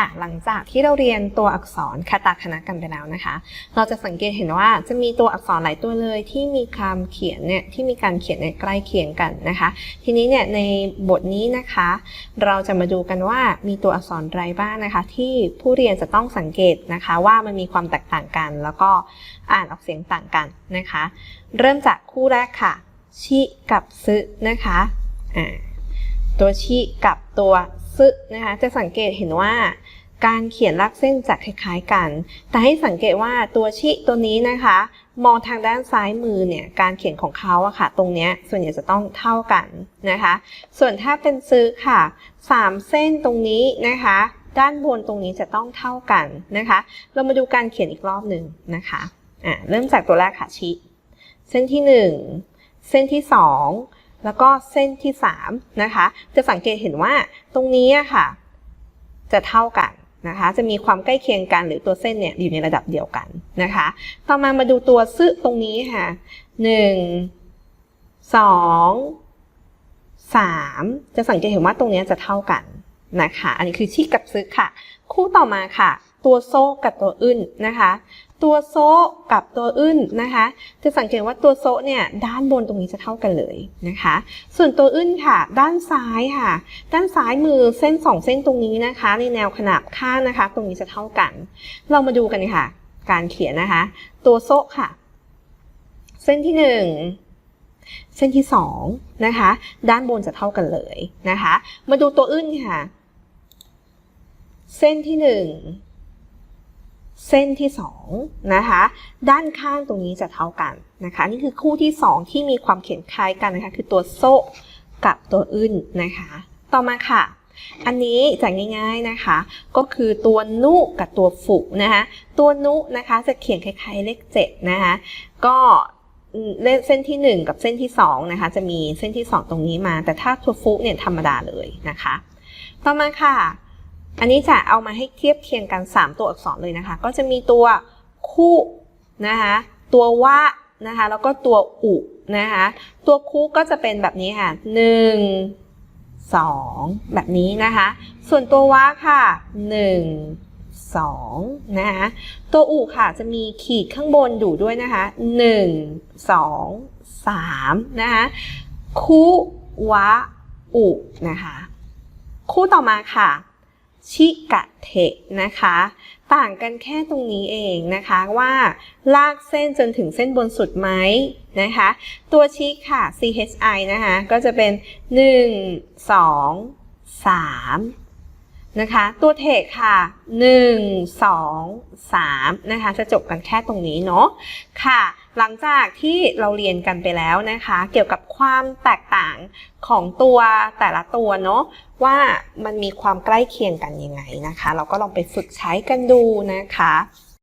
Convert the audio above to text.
ค่ะ หลังจากที่เราเรียนตัวอักษรคาตาคณะกันไปแล้วนะคะ เราจะสังเกตเห็นว่าจะมีตัวอักษรหลายตัวเลยที่มีคำเขียนเนี่ยที่มีการเขียนเนี่ยใกล้เคียงกันนะคะ ทีนี้เนี่ยในบทนี้นะคะ เราจะมาดูกันว่ามีตัวอักษรอะไรบ้างนะคะ ที่ผู้เรียนจะต้องสังเกตนะคะว่ามันมีความแตกต่างกัน แล้วก็อ่านออกเสียงต่างกันนะคะ เริ่มจากคู่แรกค่ะ ชิกับซึนะคะตัวชิกับตัว ซึนะคะจะสังเกตเห็นว่าการเขียนลากเส้นจะคล้ายๆกัน แต่ให้สังเกตว่าตัวชิตัวนี้นะคะ มองทางด้านซ้ายมือเนี่ย การเขียนของเขาอะค่ะ ตรงเนี้ยส่วนใหญ่จะต้องเท่ากันนะคะ ส่วนถ้าเป็นซื้อค่ะสามเส้นตรงนี้นะคะ ด้านบนตรงนี้จะต้องเท่ากันนะคะ เรามาดูการเขียนอีกรอบหนึ่งนะคะอ่าเริ่มจากตัวแรกค่ะชิ เส้นที่หนึ่งเส้นที่สอง แล้วก็เส้นที่สามนะคะ จะสังเกตเห็นว่าตรงนี้ค่ะ จะเท่ากันนะคะ จะมีความใกล้เคียงกันหรือตัวเส้นเนี่ยอยู่ในระดับเดียวกันนะคะ ต่อมามาดูตัวซึตรงนี้ค่ะหนึ่งสองสามจะสังเกตเห็นว่าตรงนี้จะเท่ากันนะคะ อันนี้คือชิกับซึค่ะ คู่ต่อมาค่ะ ตัวโซ่กับตัวอึ้นนะคะ ตัวโซกับตัวอึ้นนะคะ จะสังเกตว่าตัวโซเนี่ยด้านบนตรงนี้จะเท่ากันเลยนะคะ ส่วนตัวอึ้นค่ะ ด้านซ้ายค่ะ ด้านซ้ายมือเส้นสองเส้นตรงนี้นะคะ ในแนวขนาบข้างนะคะ ตรงนี้จะเท่ากัน เรามาดูกันค่ะ การเขียนนะคะ ตัวโซค่ะ เส้นที่หนึ่งเส้นที่สองนะคะ ด้านบนจะเท่ากันเลยนะคะ มาดูตัวอึ้นค่ะ เส้นที่หนึ่ง เส้นที่สองนะคะด้านข้างตรงนี้จะเท่ากันนะคะนี่คือคู่ที่สองที่มีความเขียนคล้ายกันนะคะคือตัวโซกับตัวอึนนะคะ ต่อมาค่ะ อันนี้จะง่ายๆนะคะ ก็คือตัวนุกับตัวฝุนะคะตัวนุนะคะจะเขียนคล้ายๆเลขเจ็ดนะคะก็เส้นที่ 1 กับเส้นที่2นะคะจะมีเส้นที่ 2 ตรงนี้มา แต่ถ้าตัวฟุเนี่ยธรรมดาเลยนะคะ ต่อมาค่ะ อันนี้จะเอามาให้เทียบเคียงกัน 3 ตัวอักษรเลยนะคะ ก็จะมีตัวคู่นะคะตัวว่านะคะแล้วก็ตัวอุนะคะตัวคู่ก็จะเป็นแบบนี้ค่ะ1 2 แบบนี้นะคะ ส่วนตัวว่าค่ะ 1 2นะคะตัวอุค่ะจะมีขีดข้างบนอยู่ด้วยนะคะ1 2 3นะคะคุวะอุนะคะ คู่ต่อมาค่ะ ชิกะเทะนะคะ ต่างกันแค่ตรงนี้เองนะคะว่าลากเส้นจนถึงเส้นบนสุดไหมนะคะ ตัวชิค่ะ chi นะคะก็จะเป็น 1 2 3นะคะ ตัวเทคค่ะ 1 2 3นะคะจะจบกันแค่ตรงนี้เนาะค่ะ หลังจากที่เราเรียนกันไปแล้วนะคะ เกี่ยวกับความแตกต่างของตัวแต่ละตัวเนาะว่ามันมีความใกล้เคียงกันยังไงนะคะ เราก็ลองไปฝึกใช้กันดูนะคะ